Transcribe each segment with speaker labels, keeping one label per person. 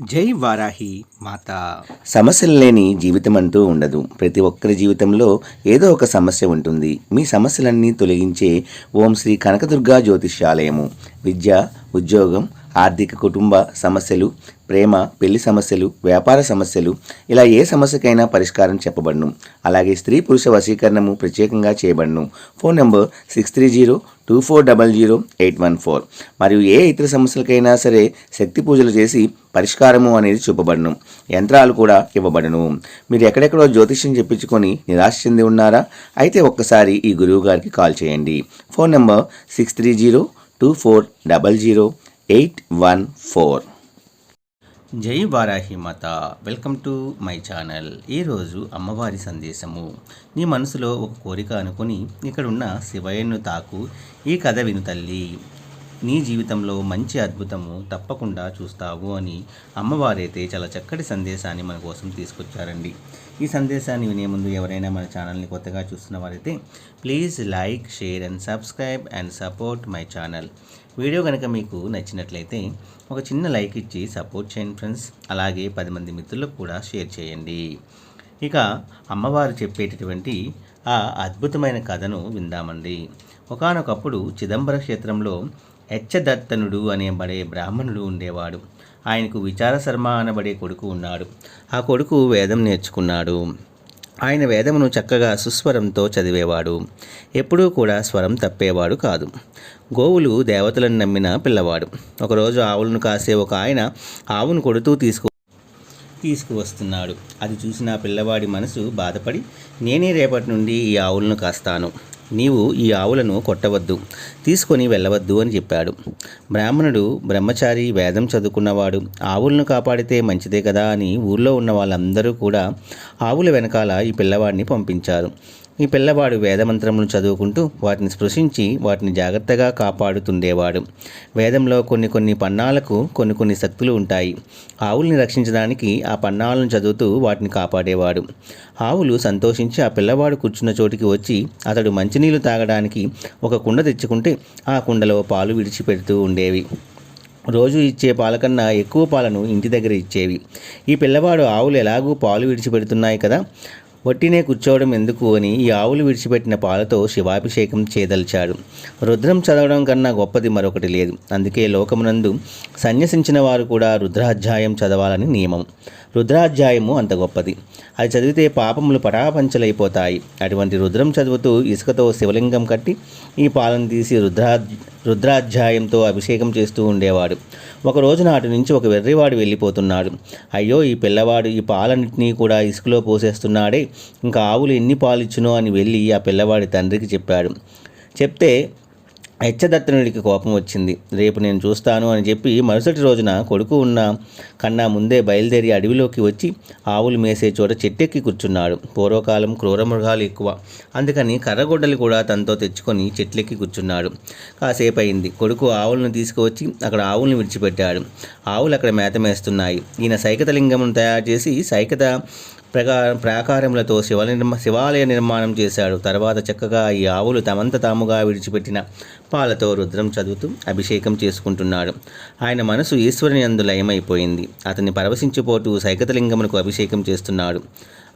Speaker 1: జై వారాహి మాత.
Speaker 2: సమస్యలు లేని జీవితం అంటూ ఉండదు. ప్రతి ఒక్కరి జీవితంలో ఏదో ఒక సమస్య ఉంటుంది. మీ సమస్యలన్నీ తొలగించే ఓం శ్రీ కనకదుర్గా జ్యోతిష్యాలయము. విద్య ఉద్యోగం ఆర్థిక కుటుంబ సమస్యలు ప్రేమ పెళ్ళి సమస్యలు వ్యాపార సమస్యలు ఇలా ఏ సమస్యకైనా పరిష్కారం చెప్పబడును. అలాగే స్త్రీ పురుష వశీకరణము ప్రత్యేకంగా చేయబడును. Phone number six three zero two four double zero eight one four. మరియు ఏ ఇతర సమస్యలకైనా సరే శక్తి పూజలు చేసి పరిష్కారము అనేది చూపబడును. యంత్రాలు కూడా ఇవ్వబడును. మీరు ఎక్కడెక్కడో జ్యోతిష్యం చెప్పించుకొని నిరాశ చెంది ఉన్నారా? అయితే ఒక్కసారి ఈ గురువు గారికి కాల్ చేయండి. Phone number six three zero two four double zero eight one four.
Speaker 1: జై వారాహి మాత. Welcome to my channel. ఈరోజు అమ్మవారి సందేశము. నీ మనసులో ఒక కోరిక అనుకుని ఇక్కడున్న శివయ్యను తాకు. ఈ కథ విను తల్లి. నీ జీవితంలో మంచి అద్భుతము తప్పకుండా చూస్తావు అని అమ్మవారైతే చాలా చక్కటి సందేశాన్ని మన కోసం తీసుకొచ్చారండి. ఈ సందేశాన్ని వినే ముందు ఎవరైనా మన ఛానల్ని కొత్తగా చూస్తున్న వారైతే please like share and subscribe and support my channel. Video కనుక మీకు నచ్చినట్లయితే ఒక చిన్న లైక్ ఇచ్చి సపోర్ట్ చేయండి ఫ్రెండ్స్. అలాగే పది మంది మిత్రులకు కూడా షేర్ చేయండి. ఇక అమ్మవారు చెప్పేటటువంటి ఆ అద్భుతమైన కథను విందామండి. ఒకానొకప్పుడు చిదంబర క్షేత్రంలో హెచ్చదత్తనుడు అనేబడే బ్రాహ్మణుడు ఉండేవాడు. ఆయనకు విచారశర్మ అనబడే కొడుకు ఉన్నాడు. ఆ కొడుకు వేదం నేర్చుకున్నాడు. ఆయన వేదమును చక్కగా సుస్వరంతో చదివేవాడు. ఎప్పుడూ కూడా స్వరం తప్పేవాడు కాదు. గోవులు దేవతలను నమ్మిన పిల్లవాడు. ఒకరోజు ఆవులను కాసే ఒక ఆయన ఆవును కొడుతూ తీసుకు తీసుకువస్తున్నాడు. అది చూసిన పిల్లవాడి మనసు బాధపడి నేనే రేపటి నుండి ఈ ఆవులను కాస్తాను. నీవు ఈ ఆవులను కొట్టవద్దు తీసుకొని వెళ్ళవద్దు అని చెప్పాడు. బ్రాహ్మణుడు బ్రహ్మచారి వేదం చదువుకున్నవాడు ఆవులను కాపాడితే మంచిదే కదా అని ఊళ్ళో ఉన్న వాళ్ళందరూ కూడా ఆవుల వెనకాల ఈ పిల్లవాడిని పంపించారు. ఈ పిల్లవాడు వేదమంత్రములను చదువుకుంటూ వాటిని స్పృశించి వాటిని జాగ్రత్తగా కాపాడుతుండేవాడు. వేదంలో కొన్ని కొన్ని పన్నాలకు కొన్ని కొన్ని శక్తులు ఉంటాయి. ఆవుల్ని రక్షించడానికి ఆ పన్నాలను చదువుతూ వాటిని కాపాడేవాడు. ఆవులు సంతోషించి ఆ పిల్లవాడు కూర్చున్న చోటికి వచ్చి అతడు మంచినీళ్ళు తాగడానికి ఒక కుండ తెచ్చుకుంటే ఆ కుండలో పాలు విడిచిపెడుతూ ఉండేవి. రోజు ఇచ్చే పాలకన్నా ఎక్కువ పాలను ఇంటి దగ్గర ఇచ్చేవి. ఈ పిల్లవాడు ఆవులు ఎలాగూ పాలు విడిచిపెడుతున్నాయి కదా? వట్టినే కూర్చోవడం ఎందుకు అని ఈ ఆవులు విడిచిపెట్టిన పాలతో శివాభిషేకం చేదల్చాడు. రుద్రం చదవడం కన్నా గొప్పది మరొకటి లేదు. అందుకే లోకమునందు సన్యసించిన వారు కూడా రుద్రాధ్యాయం చదవాలని నియమం. రుద్రాధ్యాయము అంత గొప్పది. అది చదివితే పాపములు పటాపంచలైపోతాయి. అటువంటి రుద్రం చదువుతూ ఇసుకతో శివలింగం కట్టి ఈ పాలను తీసి రుద్రా రుద్రాధ్యాయంతో అభిషేకం చేస్తూ ఉండేవాడు. ఒక రోజు నాటి నుంచి ఒక వెర్రివాడు వెళ్ళిపోతున్నాడు. అయ్యో ఈ పిల్లవాడు ఈ పాలన్నింటినీ కూడా ఇసుకలో పోసేస్తున్నాడే. ఇంకా ఆవులు ఎన్ని పాలు అని వెళ్ళి ఆ పిల్లవాడి తండ్రికి చెప్పాడు. చెప్తే హెచ్చదత్తనుడికి కోపం వచ్చింది. రేపు నేను చూస్తాను అని చెప్పి మరుసటి రోజున కొడుకు ఉన్న కన్నా ముందే బయలుదేరి అడవిలోకి వచ్చి ఆవులు మేసే చోట చెట్టెక్కి కూర్చున్నాడు. పూర్వకాలం క్రూర మృగాలు ఎక్కువ. అందుకని కర్రగొడ్డలు కూడా తనతో తెచ్చుకొని చెట్లెక్కి కూర్చున్నాడు. కాసేపు అయింది కొడుకు ఆవులను తీసుకువచ్చి అక్కడ ఆవులను విడిచిపెట్టాడు. ఆవులు అక్కడ మేత మేస్తున్నాయి. ఈయన సైకత లింగమును తయారు చేసి సైకత ప్రకారం ప్రాకారములతో శివ నిర్మ శివాలయ నిర్మాణం చేశాడు. తర్వాత చక్కగా ఈ ఆవులు తమంత తాముగా విడిచిపెట్టిన పాలతో రుద్రం చదువుతూ అభిషేకం చేసుకుంటున్నాడు. ఆయన మనసు ఈశ్వరుని అందు లయమైపోయింది. అతన్ని పరవశించిపోతూ సైకతలింగమునకు అభిషేకం చేస్తున్నాడు.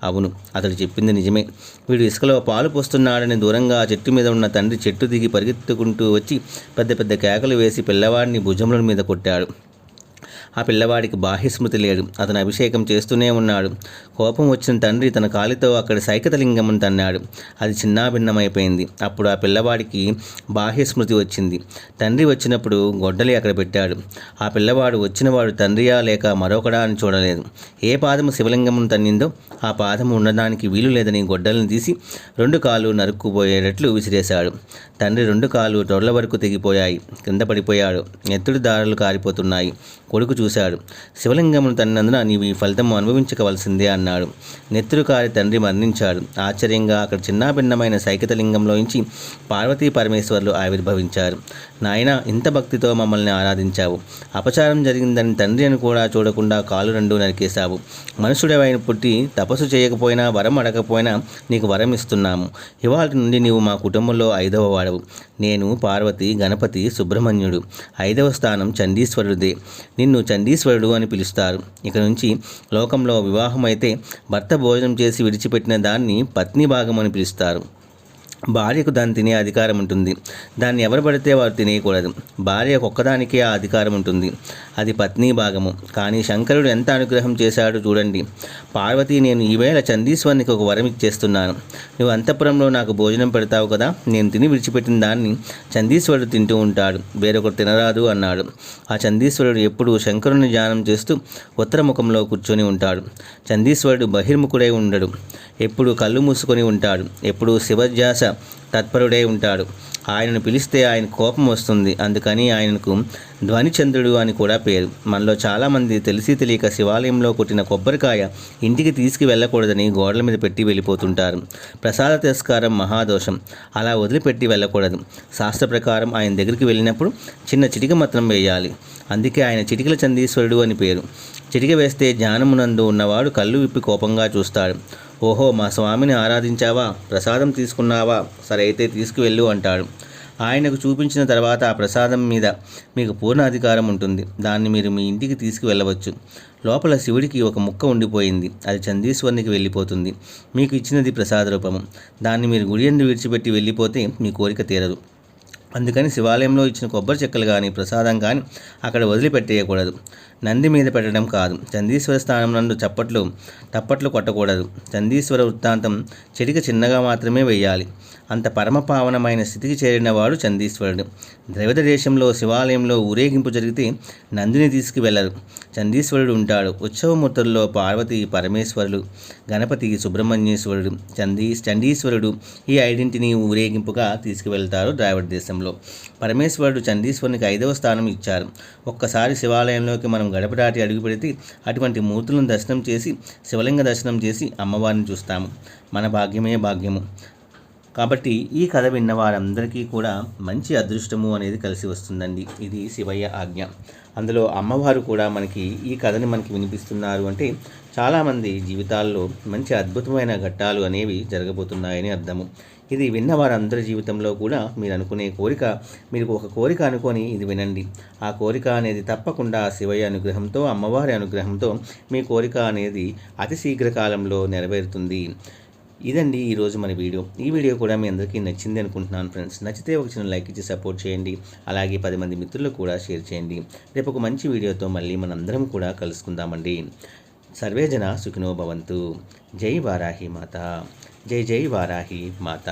Speaker 1: అవును అతడు చెప్పింది నిజమే. వీడు ఇసుకలో పాలు పోస్తున్నాడని దూరంగా చెట్టు మీద ఉన్న తండ్రి చెట్టు దిగి పరిగెత్తుకుంటూ వచ్చి పెద్ద పెద్ద కేకలు వేసి పిల్లవాడిని భుజముల మీద కొట్టాడు. ఆ పిల్లవాడికి బాహ్యస్మృతి లేదు. అతను అభిషేకం చేస్తూనే ఉన్నాడు. కోపం వచ్చిన తండ్రి తన కాలితో అక్కడ సైకతలింగమును తన్నాడు. అది చిన్నాభిన్నమైపోయింది. అప్పుడు ఆ పిల్లవాడికి బాహ్యస్మృతి వచ్చింది. తండ్రి వచ్చినప్పుడు గొడ్డలి అక్కడ పెట్టాడు. ఆ పిల్లవాడు వచ్చినవాడు తండ్రియా లేక మరొకడా అని చూడలేదు. ఏ పాదము శివలింగమును తన్నిందో ఆ పాదము ఉండడానికి వీలు లేదని గొడ్డలను తీసి రెండు కాళ్ళు నరుక్కుపోయేటట్లు విసిరేశాడు. తండ్రి రెండు కాళ్ళు తొడల వరకు తెగిపోయాయి. కింద పడిపోయాడు. ఎత్తుడి దారులు కారిపోతున్నాయి. కొడుకు చూశాడు. శివలింగమును తన్నందున నీవు ఈ ఫలితం అనుభవించవలసిందే అన్నాడు. నెత్రుకారి తండ్రి మరణించాడు. ఆశ్చర్యంగా అక్కడ చిన్నాభిన్నమైన సైకితలింగంలోంచి పార్వతీ పరమేశ్వర్లు ఆవిర్భవించారు. నాయన ఇంత భక్తితో మమ్మల్ని ఆరాధించావు. అపచారం జరిగిందని తండ్రి అని కూడా చూడకుండా కాలు రెండు నరికేశావు. మనుషుడవైన పుట్టి తపస్సు చేయకపోయినా వరం అడగకపోయినా నీకు వరం ఇస్తున్నాము. ఇవాళ నుండి నీవు మా కుటుంబంలో ఐదవ వాడవు. నేను పార్వతి గణపతి సుబ్రహ్మణ్యుడు. ఐదవ స్థానం చండీశ్వరుడిదే. నిన్ను చండీశ్వరుడు అని పిలుస్తారు. ఇక నుంచి లోకంలో వివాహం అయితే భర్త భోజనం చేసి విడిచిపెట్టిన దాన్ని పత్ని భాగం అని పిలుస్తారు. భార్యకు దాన్ని తినే అధికారం ఉంటుంది. దాన్ని ఎవరు పడితే వారు తినేయకూడదు. భార్య ఒక్కదానికే ఆ అధికారం ఉంటుంది. అది పత్ని భాగము. కానీ శంకరుడు ఎంత అనుగ్రహం చేశాడు చూడండి. పార్వతి నేను ఈవేళ చందీశ్వరునికి ఒక వరం ఇచ్చేస్తున్నాను. నువ్వు అంతఃపురంలో నాకు భోజనం పెడతావు కదా? నేను తిని విడిచిపెట్టిన దాన్ని చందీశ్వరుడు తింటూ ఉంటాడు. వేరొకరు తినరాదు అన్నాడు. ఆ చందీశ్వరుడు ఎప్పుడు శంకరుని ధ్యానం చేస్తూ ఉత్తరముఖంలో కూర్చొని ఉంటాడు. చందీశ్వరుడు బహిర్ముఖుడై ఉండడు. ఎప్పుడు కళ్ళు మూసుకొని ఉంటాడు ఎప్పుడు శివధ్యాస తత్పరుడై ఉంటాడు. ఆయనను పిలిస్తే ఆయన కోపం వస్తుంది అందుకని ఆయనకు ధ్వనిచంద్రుడు అని కూడా పేరు. మనలో చాలామంది తెలిసి తెలియక శివాలయంలో కొట్టిన కొబ్బరికాయ ఇంటికి తీసుకు వెళ్ళకూడదని గోడల మీద పెట్టి వెళ్ళిపోతుంటారు. ప్రసాద తిరస్కారం మహాదోషం. అలా వదిలిపెట్టి వెళ్ళకూడదు. శాస్త్ర ప్రకారం ఆయన దగ్గరికి వెళ్ళినప్పుడు చిన్న చిటిక మాత్రం వేయాలి. అందుకే ఆయన చిటికల చందీశ్వరుడు అని పేరు. చిటిక వేస్తే జ్ఞానమునందు ఉన్నవాడు కళ్ళు విప్పి కోపంగా చూస్తాడు. ఓహో మా స్వామిని ఆరాధించావా? ప్రసాదం తీసుకున్నావా? సరే అయితే తీసుకువెళ్ళు అంటాడు. ఆయనకు చూపించిన తర్వాత ఆ ప్రసాదం మీద మీకు పూర్ణ అధికారం ఉంటుంది. దాన్ని మీరు మీ ఇంటికి తీసుకువెళ్ళవచ్చు. లోపల శివుడికి ఒక ముక్క ఉండిపోయింది. అది చందీశ్వరునికి వెళ్ళిపోతుంది. మీకు ఇచ్చినది ప్రసాద రూపము. దాన్ని మీరు గుడియందు విడిచిపెట్టి వెళ్ళిపోతే మీ కోరిక తీరదు. అందుకని శివాలయంలో ఇచ్చిన కొబ్బరి చెక్కలు కానీ ప్రసాదం కానీ అక్కడ వదిలిపెట్టేయకూడదు. నంది మీద పెట్టడం కాదు. చందీశ్వర స్థానం నందు చప్పట్లు తప్పట్లు కొట్టకూడదు. చందీశ్వర వృత్తాంతం చెడిక చిన్నగా మాత్రమే వేయాలి అంత పరమపావనమైన స్థితికి చేరినవాడు చందీశ్వరుడు ద్రవిడ దేశంలో శివాలయంలో ఊరేగింపు జరిగితే నందిని తీసుకువెళ్ళరు చందీశ్వరుడు ఉంటాడు. ఉత్సవమూర్తుల్లో పార్వతి పరమేశ్వరుడు గణపతి సుబ్రహ్మణ్యేశ్వరుడు చందీ చండీశ్వరుడు ఈ ఐడెంటిటీని ఊరేగింపుగా తీసుకువెళ్తారు ద్రావిడ దేశంలో. పరమేశ్వరుడు చండీశ్వరునికి ఐదవ స్థానం ఇచ్చారు. ఒక్కసారి శివాలయంలోకి మనం గడప దాటి అడుగు పెడితే అటువంటి మూర్తులను దర్శనం చేసి శివలింగ దర్శనం చేసి అమ్మవారిని చూస్తాము. మన భాగ్యమే భాగ్యము. కాబట్టి ఈ కథ విన్న వారందరికీ కూడా మంచి అదృష్టము అనేది కలిసి వస్తుందండి. ఇది శివయ్య ఆజ్ఞ. అందులో అమ్మవారు కూడా మనకి ఈ కథని మనకి వినిపిస్తున్నారు అంటే చాలామంది జీవితాల్లో మంచి అద్భుతమైన ఘట్టాలు అనేవి జరగబోతున్నాయని అర్థము. ఇది విన్న వారందరి జీవితంలో కూడా మీరు అనుకునే కోరిక మీరు ఒక కోరిక అనుకొని ఇది వినండి. ఆ కోరిక అనేది తప్పకుండా శివయ్య అనుగ్రహంతో అమ్మవారి అనుగ్రహంతో మీ కోరిక అనేది అతి శీఘ్ర కాలంలో నెరవేరుతుంది. ఇదండి ఈరోజు మన వీడియో. ఈ వీడియో కూడా మీ అందరికీ నచ్చింది అనుకుంటున్నాను ఫ్రెండ్స్. నచ్చితే ఒక చిన్న లైక్ ఇచ్చి సపోర్ట్ చేయండి. అలాగే పది మంది మిత్రులకు కూడా షేర్ చేయండి. రేపు ఒక మంచి వీడియోతో మళ్ళీ మనందరం కూడా కలుసుకుందామండి. సర్వే జన సుఖినో భవంతు. జై వారాహి మాత. జై జై వారాహి మాత.